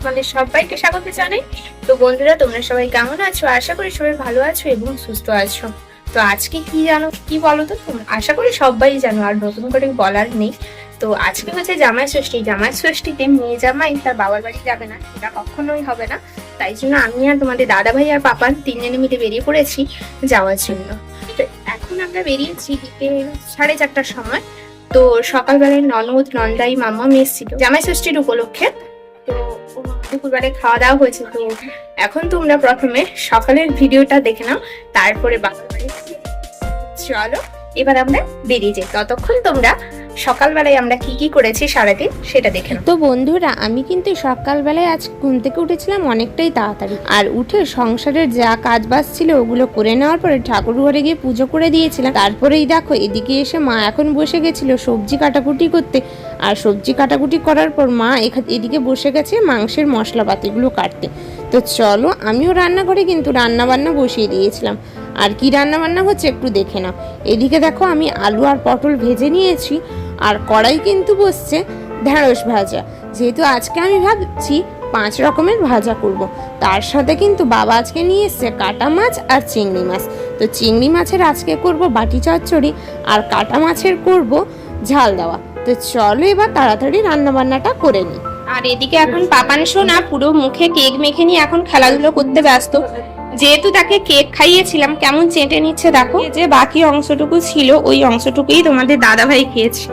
তোমাদের সবাইকে স্বাগত জানাই। তো বন্ধুরা, তোমরা সবাই কেমন আছো? আশা করি সবাই ভালো আছো এবং সুস্থ আছো। তো আজকে কি জানো, কি বলো তো আশা করি সবাই জানো, আর নতুন করে বলার নেই। তো আজকে হচ্ছে জামাই ষষ্ঠী। জামাই ষষ্ঠীতে মেয়ে জামাই তার বাবার বাড়ি যাবে না, সেটা কখনোই হবে না। তাই জন্য আমি আর তোমাদের দাদা ভাই আর পাপান তিনজনে মিলে বেরিয়ে পড়েছি যাওয়ার জন্য। এখন আমরা বেরিয়েছি সাড়ে চারটার সময়। তো সকালবেলায় ননদ, নন্দাই, মামা এসেছিল। জামাই ষষ্ঠীর উপলক্ষে তো দুপুরবেলায় খাওয়া দাওয়া হয়েছে তো এখন তোমরা প্রথমে সকালের ভিডিওটা দেখে নাও, তারপরে বাংলা চলো। এবার আমরা বেরিয়ে যাই। ততক্ষণ তোমরা সকালবেলায় আমরা কি কি করেছি সারাদিন সেটা দেখে তো বন্ধুরা, আমি কিন্তু সকালবেলায় আজ ঘুম থেকে উঠেছিলাম অনেকটাই তাড়াতাড়ি। আর উঠে সংসারের যা কাজ বাজ ছিল ওগুলো করে নেওয়ার পরে ঠাকুর ঘরে গিয়ে পুজো করে দিয়েছিলাম। তারপরেই দেখো, এদিকে এসে মা এখন বসে গেছিল সবজি কাটাকুটি করতে। আর সবজি কাটাকুটি করার পর মা এদিকে বসে গেছে মাংসের মশলাপাতিগুলো কাটতে। তো চলো, আমিও রান্নাঘরে কিন্তু রান্না বান্না বসিয়ে দিয়েছিলাম। আর কি রান্না বান্না হচ্ছে একটু দেখে নাও। এদিকে দেখো আমি আলু আর পটল ভেজে নিয়েছি, আর কড়াই কিন্তু বসছে ঢ্যাঁড়স ভাজা। যেহেতু আজকে আমি ভাবছি পাঁচ রকমের ভাজা করব। তার সাথে কিন্তু বাবা আজকে নিয়ে এসছে কাটা মাছ আর চিংড়ি মাছ। তো চিংড়ি মাছের আজকে করব বাটি চচ্চড়ি, আর কাটা মাছের করব ঝাল দেওয়া। তো চলো এবার তাড়াতাড়ি রান্না বান্নাটা করে নিই। আর এদিকে এখন পাপান সোনা পুরো মুখে কেক মেখে নিয়ে এখন খেলাধুলো করতে ব্যস্ত। যেহেতু তাকে কেক খাইয়েছিলাম, কেমন চেটে নিচ্ছে দেখো? যে বাকি অংশটুকু ছিল, ওই অংশটুকুই তোমাদের দাদাভাই খেয়েছে।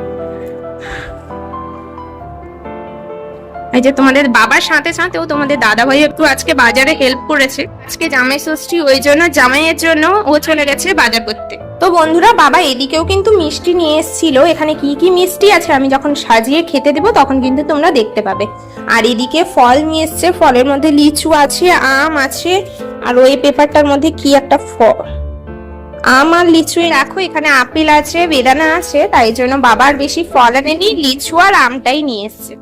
এই যে তোমাদের বাবার সাথে সাথেও তোমাদের দাদা ভাই একটু আজকে বাজারে হেল্প করেছে। আজকে জামাই ষষ্ঠী, ওই জন্য জামাইয়ের জন্য ও চলে গেছে বাজার করতে। তো বন্ধুরা, বাবা, এদিকেও কিন্তু মিষ্টি নিয়ে এসেছিল। এখানে কি কি মিষ্টি আছে আমি যখন সাজিয়ে খেতে দেবো, তখন কিন্তু তোমরা দেখতে পাবে। আর এদিকে ফল নিয়ে এসছে। ফলের মধ্যে লিচু আছে, আম আছে, আর ওই পেপারটার মধ্যে কি একটা ফল আম আর লিচু রাখো, এখানে আপেল আছে, বেদানা আছে, তাই জন্য বাবার বেশি ফল আনেনি, লিচু আর আমটাই নিয়ে এসছে।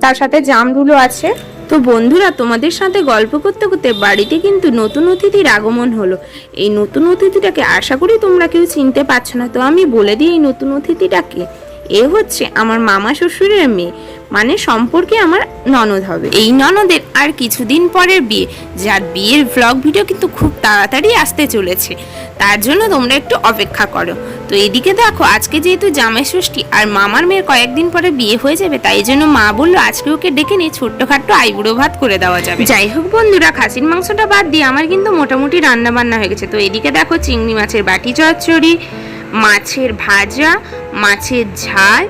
তার সাথে জামরুলও আছে। তো বন্ধুরা, তোমাদের সাথে গল্প করতে করতে বাড়িতে কিন্তু নতুন অতিথির আগমন হলো। এই নতুন অতিথিটাকে আশা করি তোমরা কেউ চিনতে পারছ না। তো আমি বলে দিই এই নতুন অতিথিটাকে। এ হচ্ছে আমার মামা শ্বশুরের মেয়ে। মানে সম্পর্কে আমার ননদ হবে। এই ননদের আর কিছুদিন পরের বিয়ে। যার বিয়ের ভ্লগ ভিডিও কিন্তু খুব তাড়াতাড়ি আসতে চলেছে। তার জন্য তোমরা একটু অপেক্ষা করো। তো এদিকে দেখো, আজকে যেহেতু জামাই ষষ্ঠী আর মামার মেয়ের কয়েকদিন পরে বিয়ে হয়ে যাবে, তাই জন্য মা বলল আজকে ওকে ডেকে নিয়ে ছোট্টখাট্টো আইবুড়ো ভাত করে দেওয়া যাবে। যাই হোক বন্ধুরা, খাসির মাংসটা বাদ দিয়ে আমার কিন্তু মোটামুটি রান্না বান্না হয়ে গেছে। তো এদিকে দেখো চিংড়ি মাছের বাটি চচ্চড়ি। মাছের ভাজা মাছের ঝাল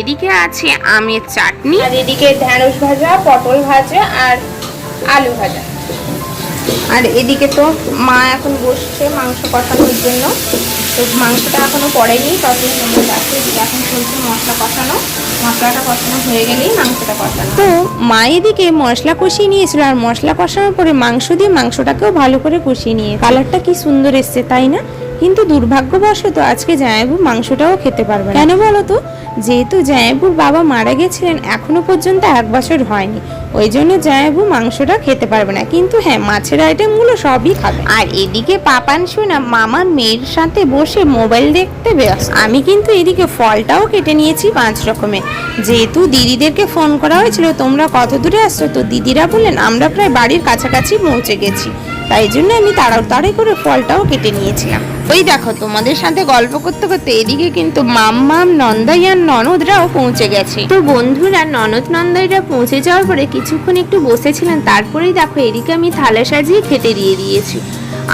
এদিকে আছে আমের চাটনি। আর এদিকে ঢ্যাঁড়স ভাজা পটল ভাজা আর আলু ভাজা। আর এদিকে তো মা এখন বসছে মাংস কষানোর জন্য। তো মাংসটা এখনও পড়েনি ততদিন তোমরা দেখো এখন চলছে মশলা কষানো। মশলাটা কষানো হয়ে গেলেই মাংসটা কষানো তো মা এদিকে মশলা কষিয়ে নিয়েছিল আর মশলা কষানোর পরে মাংস দিয়ে মাংসটাকেও ভালো করে কষিয়ে নিয়ে কালারটা কি সুন্দর এসছে তাই না? কিন্তু দুর্ভাগ্যবশত আজকে জায়াবু মাংসটাও খেতে পারবে কেন বলো তো? যেহেতু জায়াবুর বাবা মারা গেছিলেন এখনও পর্যন্ত এক বছর হয়নি। ওই জন্য জায়াবু মাংসটা খেতে পারবে না। কিন্তু হ্যাঁ মাছের আইটেমগুলো সবই খাবে। আর এদিকে পাপান শোনা মামার মেয়ের সাথে বসে মোবাইল দেখতে ব্যস্ত। আমি কিন্তু এদিকে ফলটাও কেটে নিয়েছি পাঁচ রকমের যেহেতু দিদিদেরকে ফোন করা হয়েছিল, তোমরা কত দূরে আসছো? তো দিদিরা বললেন, আমরা প্রায় বাড়ির কাছাকাছি পৌঁছে গেছি। তাই জন্য আমি তাড়াতাড়ি করে ফলটাও কেটে নিয়েছিলাম। ওই দেখো, তোমাদের সাথে গল্প করতে করতে এদিকে কিন্তু মাম্মাম নন্দাই আর ননদরাও পৌঁছে গেছে। তো বন্ধুরা, ননদ নন্দাইরা পৌঁছে যাওয়ার পরে কিছুক্ষণ একটু বসেছিলেন তারপরেই দেখো এদিকে আমি থালা সাজিয়ে খেতে দিয়ে দিয়েছি।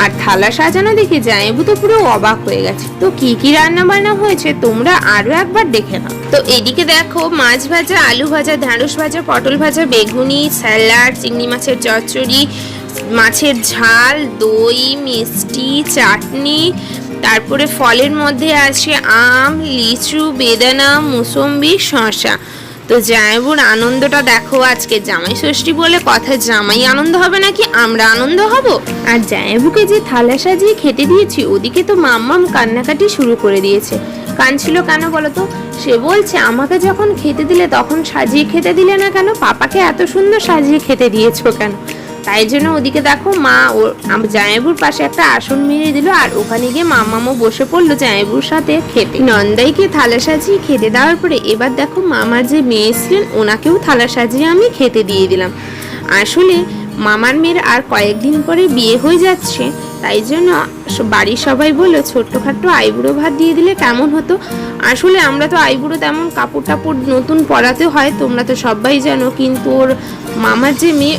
আর থালা সাজানো দেখে জায়েবু তো পুরো অবাক হয়ে গেছে। তো কি কি রান্না বান্না হয়েছে তোমরা আরও একবার দেখে নাও। তো এদিকে দেখো, মাছ ভাজা, আলু ভাজা, ঢ্যাঁড়স ভাজা, পটল ভাজা, বেগুনি, স্যালাড, চিংড়ি মাছের চচ্চড়ি মাছের ঝাল, দই, মিষ্টি, চাটনি, তারপরে ফলের মধ্যে আছে আম, লিচু, বেদানা, মুসম্বি, শসা। তো জামাইবুর আনন্দটা দেখো আজকে। জামাই ষষ্ঠী বলে কথা, জামাই আনন্দ হবে নাকি আমরা আনন্দ হব? আর জামাইবুকে যে থালা সাজিয়ে খেতে দিয়েছি, ওদিকে তো মাম্মাম কান্নাকাটি শুরু করে দিয়েছে। কাঁদছিল কেন বলো তো? সে বলছে, আমাকে যখন খেতে দিলে তখন সাজিয়ে খেতে দিলে না কেন? পাপাকে এত সুন্দর সাজিয়ে খেতে দিয়েছ কেন? তাই জন্য ওদিকে দেখো মা ওর জামাইবুর পাশে একটা আসন মেরে দিল, আর ওখানে গিয়ে মামামও বসে পড়ল জামাইবুর সাথে খেতে। নন্দাইকে থালা সাজিয়ে খেতে দেওয়ার পরে এবার দেখো মামার যে মেয়ে ছিলেন, ওনাকেও থালা সাজিয়ে আমি খেতে দিয়ে দিলাম। আসলে মামার মেয়ের আর কয়েকদিন পরে বিয়ে হয়ে যাচ্ছে তাই জন্য বাড়ির সবাই বলল, ছোট্টখাট্ট আইবুড়ো ভাত দিয়ে দিলে কেমন হতো? আসলে আমরা তো আইবুড়ো তেমন কাপড় টাপড় নতুন পরাতে হয়, তোমরা তো সবাই জানো, কিন্তু ওর মামার যে মেয়ে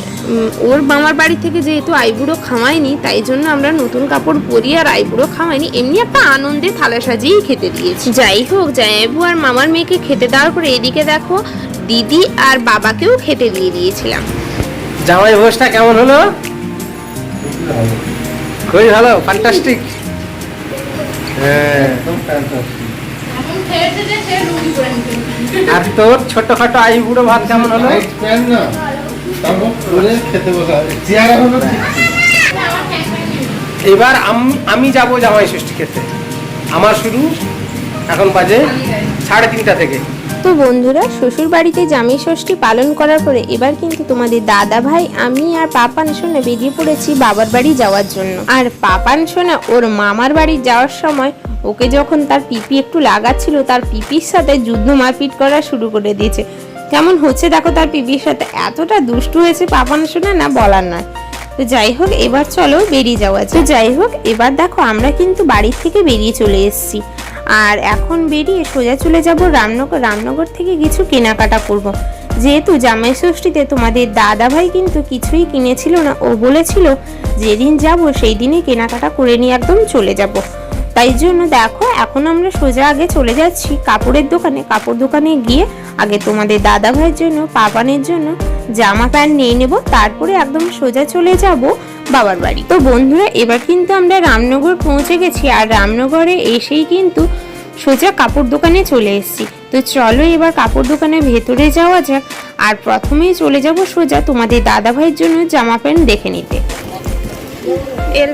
ওর মামার বাড়ি থেকে যেহেতু আইবুড়ো খাওয়ায়নি, তাই জন্য আমরা নতুন কাপড় পরি আর আইবুড়ো খাওয়াইনি এমনি একটা আনন্দে থালা সাজিয়েই খেতে দিয়েছি। যাই হোক জায়াবু আর মামার মেয়েকে খেতে দেওয়ার পরে এদিকে দেখো, দিদি আর বাবাকেও খেতে দিয়ে দিয়েছিলাম। জামাই ভোজটা কেমন হলো? খুবই ভালো ফ্যান্টাস্টিক হ্যাঁ। আর তোর ছোটখাটো আই বুড়ো ভাত কেমন হলো? এবার আম- আমি যাব জামাই ষষ্ঠী খেতে আমার শুরু এখন বাজে সাড়ে তিনটা থেকে। তো বন্ধুরা শ্বশুর বাড়িতে জামাই ষষ্ঠী পালন করার পরে এবার কিন্তু তোমাদের দাদা ভাই, আমি আর পাপান সোনা বেরিয়ে পড়েছি বাবার বাড়ি যাওয়ার জন্য। আর পাপান সোনা ওর মামার বাড়ি যাওয়ার সময় ওকে যখন তার পিপি একটু লাগাচ্ছিল, তার পিপির সাথে যুদ্ধ মারপিট করা শুরু করে দিয়েছে। কেমন হচ্ছে দেখো তার পিপির সাথে? এতটা দুষ্টু হয়েছে পাপান সোনা না বলার নয়। তো যাই হোক, এবার চলো বেরিয়ে যাওয়া যায় যাই হোক, এবার দেখো আমরা কিন্তু বাড়ির থেকে বেরিয়ে চলে এসেছি। আর এখন বেরিয়ে সোজা চলে যাব রামনগর রামনগর থেকে কিছু কেনাকাটা করব। যেহেতু জামাই ষষ্ঠীতে তোমাদের দাদা ভাই কিন্তু কিছুই কিনেছিল না, ও বলেছিল যেদিন যাব সেই দিনে কেনাকাটা করে নিয়ে একদম চলে যাব। তাই জন্য দেখো, এখন আমরা সোজা আগে চলে যাচ্ছি কাপড়ের দোকানে। কাপড় দোকানে গিয়ে আগে তোমাদের দাদা ভাইয়ের জন্য, পাপানের জন্য জামা প্যান্ট নিয়ে নেব, তারপরে একদম সোজা চলে যাব বাবার বাড়ি। তো বন্ধুরা, এবার কিন্তু আমরা রামনগর পৌঁছে গেছি, আর রামনগরে এসেই কিন্তু সোজা কাপড় দোকানে চলে এসেছি। তো চলো এবার কাপড় দোকানের ভেতরে যাওয়া যাক, আর প্রথমেই চলে যাব সোজা তোমাদের দাদা ভাইয়ের জন্য জামা প্যান্ট দেখে নিতে। এল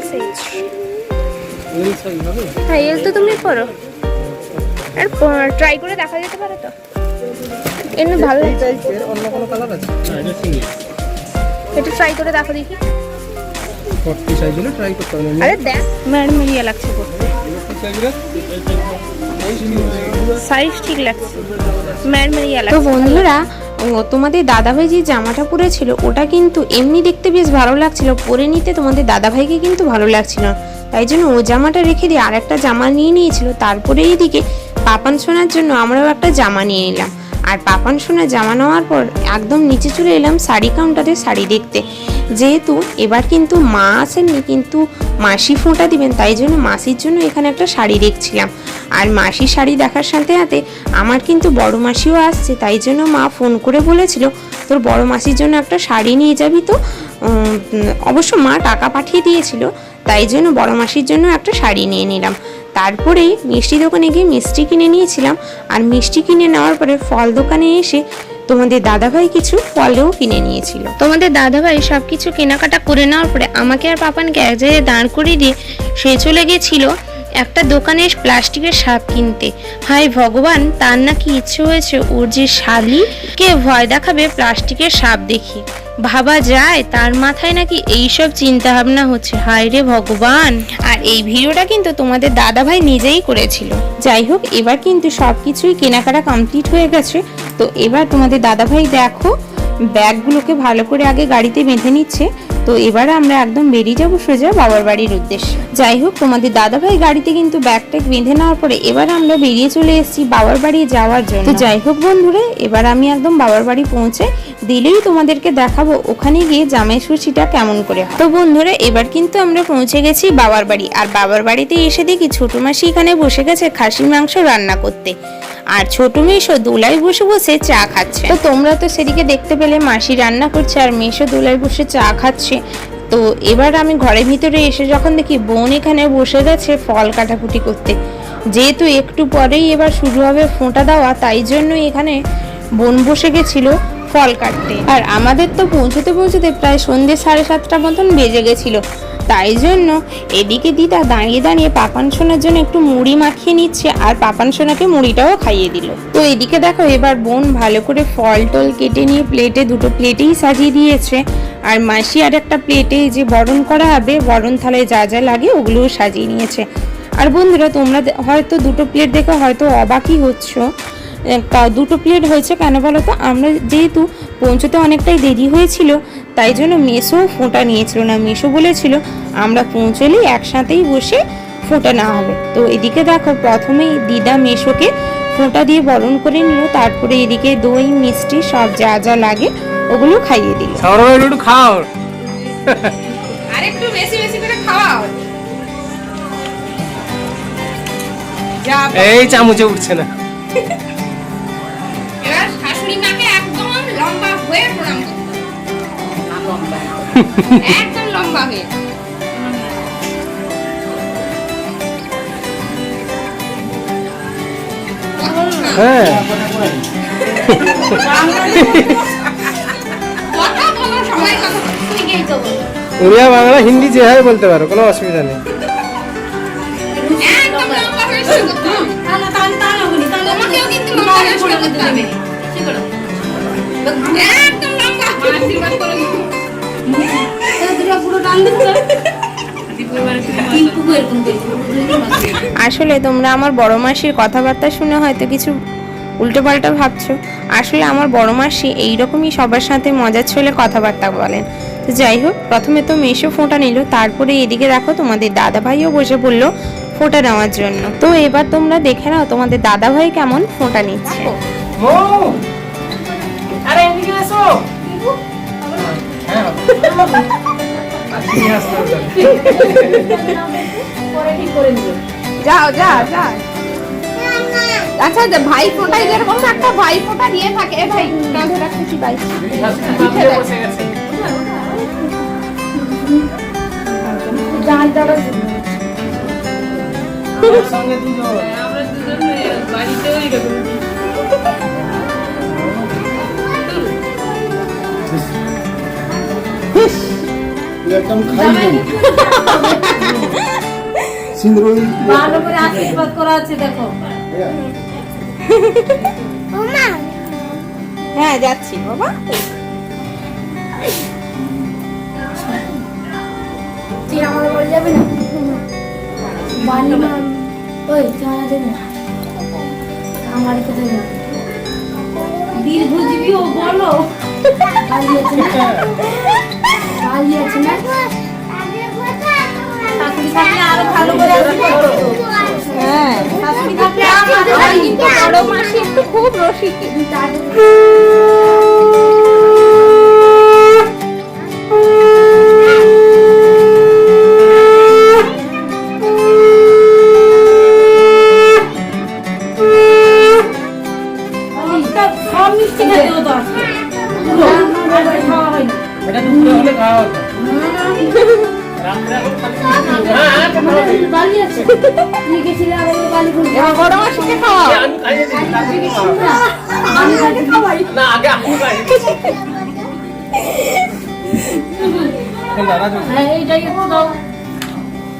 হ্যাঁ তো তুমি পরো। আর ট্রাই করে দেখা যেতে পারে তো। এমনি ভালো লাগছে। অন্য কোনো কালার আছে? একটু ট্রাই করে দেখো দেখি। ফর্টি সাইজ ট্রাই করতে হবে। আরে দেখ ম্যাডাম ইয়ে লাগছে করতে সাইজ ঠিক লাগছে। ম্যাডাম ইয়ে লাগছে। তো বন্ধুরা ও তোমাদের দাদাভাই যে জামাটা পরেছিল ওটা কিন্তু এমনি দেখতে বেশ ভালো লাগছিল। পরে নিতে তোমাদের দাদাভাইকে কিন্তু ভালো লাগছিল তাই জন্য ও জামাটা রেখে দিয়ে আর একটা জামা নিয়ে নিয়েছিল। তারপরে এইদিকে পাপান সোনার জন্য আমরাও একটা জামা নিয়ে নিলাম। আর পাপান সোনা জামা নেওয়ার পর একদম নিচে চলে এলাম শাড়ি কাউন্টারে শাড়ি দেখতে। যেহেতু এবার কিন্তু মা আসেননি, কিন্তু মাসি ফোঁটা দিবেন, তাই জন্য মাসির জন্য এখানে একটা শাড়ি দেখছিলাম। আর মাসি শাড়ি দেখার সাথে সাথে আমার কিন্তু বড় মাসিও আসছে, তাই জন্য মা ফোন করে বলেছিল, তোর বড় মাসির জন্য একটা শাড়ি নিয়ে যাবি তো। অবশ্য মা টাকা পাঠিয়ে দিয়েছিল, তাই জন্য বড় মাসির জন্য একটা শাড়ি নিয়ে নিলাম। তারপরেই মিষ্টি দোকানে গিয়ে মিষ্টি কিনে নিয়েছিলাম। আর মিষ্টি কিনে নেওয়ার পরে ফল দোকানে এসে তোমাদের দাদাভাই কিছু ফলও কিনে নিয়েছিল। তোমাদের দাদাভাই সব কিছু কেনাকাটা করে নেওয়ার পরে আমাকে আর পাপানকে এক জায়গায় দাঁড় করিয়ে দিয়ে সে চলে গেছিল একটা দোকানে প্লাস্টিকের সাপ কিনতে। হায় ভগবান, তার নাকি ইচ্ছে হয়েছে ওর যে শালি, কে ভয় দেখাবে প্লাস্টিকের সাপ দেখি? ভাবা যায়, তার মাথায় নাকি এইসব চিন্তা ভাবনা হচ্ছে। হায় রে ভগবান। আর এই ভিডিওটা কিন্তু তোমাদের দাদাভাই নিজেই করেছিল। যাই হোক, এবার কিন্তু সব কিছুই কেনাকাটা কমপ্লিট হয়ে গেছে। তো এবার তোমাদের দাদাভাই দেখো ব্যাগগুলোকে ভালো করে আগে গাড়িতে বেঁধে নিচ্ছে। তো এবার আমরা একদম বেরিয়ে যাব সোজা বাবার বাড়ির উদ্দেশ্যে। যাই হোক, তোমাদের দাদাভাই গাড়িতে কিন্তু ব্যাগ ট্যাগ বেঁধে নেওয়ার পরে এবার আমরা বেরিয়ে চলে এসেছি বাবার বাড়ি যাওয়ার জন্য। তো যাই হোক বন্ধুরা, এবার আমি একদম বাবার বাড়ি পৌঁছে দিলেই তোমাদেরকে দেখাবো ওখানে গিয়ে জামাই সুচিটা কেমন করে হয়। তো বন্ধুরা, এবার কিন্তু আমরা পৌঁছে গেছি বাবার বাড়ি। আর বাবার বাড়িতে এসে দেখি ছোট মাসি এখানে বসে গেছে খাসির মাংস রান্না করতে। আর ছোট মেশো দোলায় বসে বসে চা খাচ্ছে। তো তোমরা তো সেদিকে দেখতে পেলে, মাসি রান্না করছে আর মেশো দোলায় বসে চা খাচ্ছে। তো এবার আমি ঘরের ভিতরে এসে যখন দেখি বোন এখানে বসে গেছে ফল কাটাকুটি করতে। যেহেতু একটু পরেই এবার শুরু হবে ফোঁটা দেওয়া, তাই জন্যই এখানে বোন বসে গেছিল ফল কাটতে। আর আমাদের তো পৌঁছতে পৌঁছতে প্রায় সন্ধ্যে সাড়ে সাতটা মতন বেজে গেছিল। তাই জন্য এদিকে দিদা দাঁড়িয়ে দাঁড়িয়ে পাপান সোনার জন্য একটু মুড়ি মাখিয়ে নিচ্ছে, আর পাপান সোনাকে মুড়িটাও খাইয়ে দিল। তো এদিকে দেখো, এবার বোন ভালো করে ফল টল কেটে নিয়ে প্লেটে দুটো প্লেটেই সাজিয়ে দিয়েছে। আর মাসি আর একটা প্লেটে যে বরণ করা হবে, বরণ থালায় যা যা লাগে ওগুলোও সাজিয়ে নিয়েছে। আর বন্ধুরা, তোমরা হয়তো দুটো প্লেট দেখে হয়তো অবাকই হচ্ছ। তা দুটো প্লেট হয়েছে কেন বলো তো? আমরা যেহেতু পৌঁছতে অনেকটাই দেরি হয়েছিল তাই জন্য মেসো ফোঁটা নিয়েছিল না। মেসো বলেছিল আমরা পৌঁছলেই একসাথেই বসে ফোঁটা নেওয়া হবে। তো এদিকে দেখো প্রথমেই দিদা মেসোকে ফোঁটা দিয়ে বরণ করে নিল তারপরে এদিকে দই মিষ্টি সব যা যা লাগে ওগুলো খাইয়ে দিল। একটু খাও। আর বেশি বেশি করে খাওয়াও। এই চামচে উঠছে না। শাশুড়ি মাকে একদম লম্বা হয়ে প্রণাম করতে একদম লম্বা হয়ে। হ্যাঁ। উড়িয়া বাংলা হিন্দি যেভাবে বলতে পারো কোনো অসুবিধা নেই। তোমাকেও কিন্তু আসলে তোমরা আমার বড় মাসির কথাবার্তা শুনে হয়তো কিছু উল্টোপাল্টা ভাবছ। আসলে আমার বড় মাসি এইরকমই সবার সাথে মজার ছলে কথাবার্তা বলেন। তো যাই হোক প্রথমে তো মেশো ফোঁটা নিল তারপরে এদিকে দেখো তোমাদের দাদা ভাইও বসে পড়ল ফোঁটা নেওয়ার জন্য। তো এবার তোমরা দেখে নাও তোমাদের দাদা ভাই কেমন ফোঁটা নিচ্ছে। যাও যা যা আচ্ছা যে ভাই ফোঁটাই যেরকম একটা ভাই ফোঁটা দিয়ে থাকে। এ ভাই কাঁধে রাখতেছি ভাই শাশুড়ি মা একদম খাই সিন্দুর ভালো করে আশীর্বাদ করা আছে দেখো। হ্যাঁ যাচ্ছি বাবা। তুই আমার বাড়ি যাবে না? বাড়ি না। ওই যাবে না। আমার কোথায় যাবে? দীর্ঘজীবী ও বলো বাড়ি আছে না আরও ভালো করে হ্যাঁ থাকলে আমার কিন্তু বড় মাসি একটু খুব রসিক।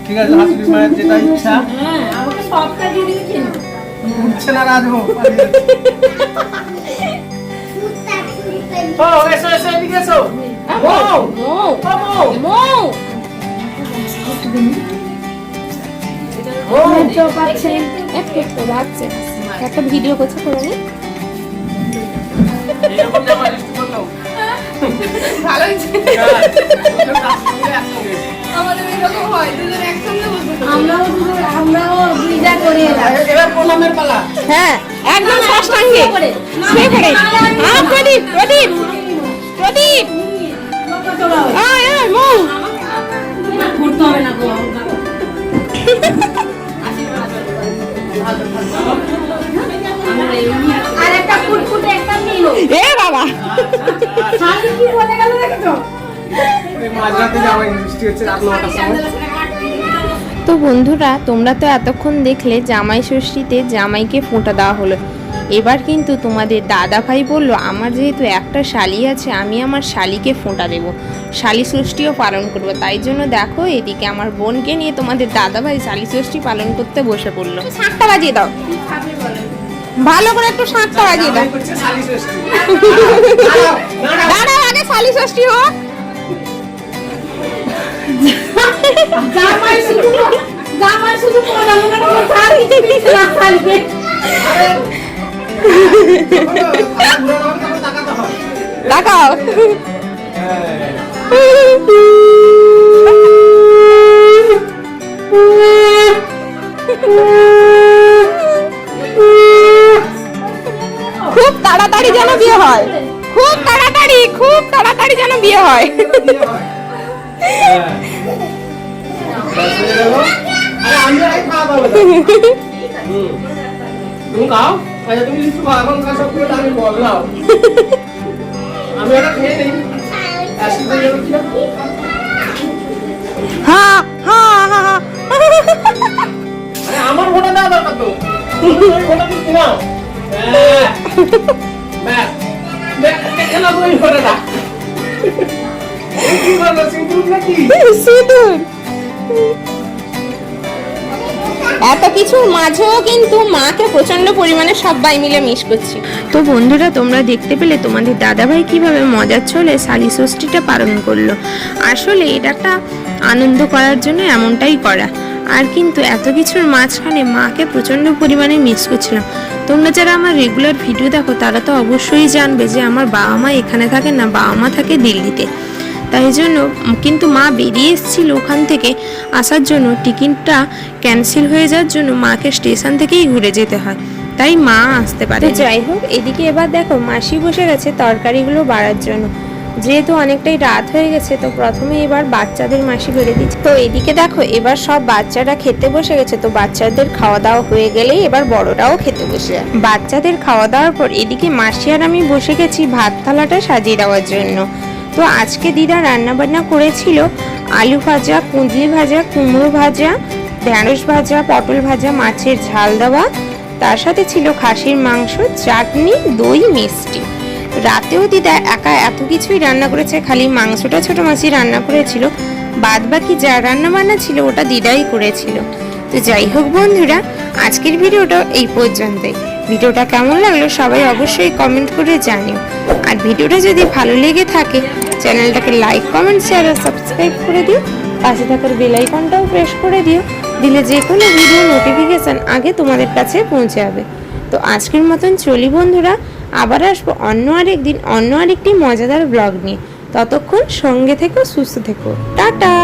ঠিক আছে শাশুড়ি মায়ের যেটা ইচ্ছা আমাকে সবটা দিয়ে দিয়েছিল উঠছে না রাজভোগ ও এসো এসো এদিকে এসো মৌ! মৌ ও মৌ! মৌ মৌ! একটু একটু লাগছে একটা ভিডিও করছে করে নি হ্যাঁ, হয় হ্যাঁ একদম শুয়ে পড়ে হ্যাঁ প্রদীপ প্রদীপ প্রদীপ। লম্বা চড়া হয়। আয় আয় মৌ। ঘুরতে হবে না গো। আর একটা ফুটফুটে একটা নীল। এ বাবা। শালি কি বলে গেল দেখেছ? মাঝরাতে জামাই বৃষ্টি হচ্ছে রাত নটার সময় তো বন্ধুরা তোমরা তো এতক্ষণ দেখলে জামাই ষষ্ঠীতে জামাইকে ফোঁটা দেওয়া হলো। এবার কিন্তু তোমাদের দাদা ভাই বলল আমার যেহেতু একটা শালি আছে আমি আমার শালিকে ফোঁটা দেব। শালি ষষ্ঠীও পালন করব। তাই জন্য দেখো এদিকে আমার বোনকে নিয়ে তোমাদের দাদা ভাই শালি ষষ্ঠী পালন করতে বসে পড়ল। শাঁখটা বাজিয়ে দাও। ভালো করে একটু শাঁখটা বাজিয়ে দাও। দাঁড়াও আগে শালি ষষ্ঠী হোক। দেখাও খুব তাড়াতাড়ি যেন বিয়ে হয় খুব তাড়াতাড়ি খুব তাড়াতাড়ি যেন বিয়ে হয় হ্যাঁ। হয়ে আচ্ছা হয়ে? হ্যাঁ হ্যাঁ হ্যাঁ আমার ভোটা দেওয়া দরকার তো এত কিছুর মাঝেও কিন্তু মাকে প্রচণ্ড পরিমাণে সবাই মিলে মিস করছি। তো বন্ধুরা, তোমরা দেখতে পেলে তোমাদের দাদাভাই কীভাবে মজার ছলে শালি ষষ্ঠীটা পালন করল। আসলে এটা একটা আনন্দ করার জন্য এমনটাই করা। আর কিন্তু এত কিছুর মাঝখানে মাকে প্রচণ্ড পরিমাণে মিস করছিলাম। তোমরা যারা আমার রেগুলার ভিডিও দেখো, তারা তো অবশ্যই জানবে যে আমার বাবা মা এখানে থাকে না বাবা মা থাকে দিল্লিতে। তাই জন্য কিন্তু মা বেরিয়ে এসেছিল ওখান থেকে আসার জন্য। টিকিটটা ক্যান্সেল হয়ে যাওয়ার জন্য মাকে স্টেশন থেকেই ঘুরে যেতে হয়। তাই মা আসতে পারে যাই হোক, এদিকে এবার দেখো মাসি বসে গেছে তরকারিগুলো বাড়ার জন্য। যেহেতু অনেকটাই রাত হয়ে গেছে, তো প্রথমে এবার বাচ্চাদের মাসি বেড়ে দিচ্ছে। তো এদিকে দেখো, এবার সব বাচ্চারা খেতে বসে গেছে, তো বাচ্চাদের খাওয়া দাওয়া হয়ে গেলেই এবার বড়রাও খেতে বসে যায়। বাচ্চাদের খাওয়া দাওয়ার পর এদিকে মাসি আর আমি বসে গেছি ভাত থালাটা সাজিয়ে দেওয়ার জন্য। তো আজকে দিদা রান্না বান্না করেছিল আলু ভাজা কুঁদলি ভাজা, কুমড়ো ভাজা, ঢ্যাঁড়স ভাজা, পটল ভাজা, মাছের ঝাল দেওয়া। তার সাথে ছিল খাসির মাংস, চাটনি, দই, মিষ্টি। রাতেও দিদা একা এত কিছুই রান্না করেছে, খালি মাংসটা ছোট মাছি রান্না করেছিল। বাদ বাকি যা রান্না বান্না ছিল ওটা দিদাই করেছিল। তো যাই হোক বন্ধুরা, আজকের ভিডিওটা এই পর্যন্তই। ভিডিওটা কেমন লাগল সবাই অবশ্যই কমেন্ট করে জানিও। আর ভিডিওটা যদি ভালো লেগে থাকে, চ্যানেলটাকে লাইক কমেন্ট শেয়ার আর সাবস্ক্রাইব করে দিও। পাশে থাকার বেল আইকনটাও প্রেস করে দিও। দিলে যে কোনো ভিডিও নোটিফিকেশন আগে তোমাদের কাছে পৌঁছে যাবে তো আজকের মতন চলি বন্ধুরা আবার আসব অন্য আরেক দিন, অন্য আরেকটি মজাদার ব্লগ নিয়ে। ততক্ষণ সঙ্গে থেকো, সুস্থ থেকো। টাটা!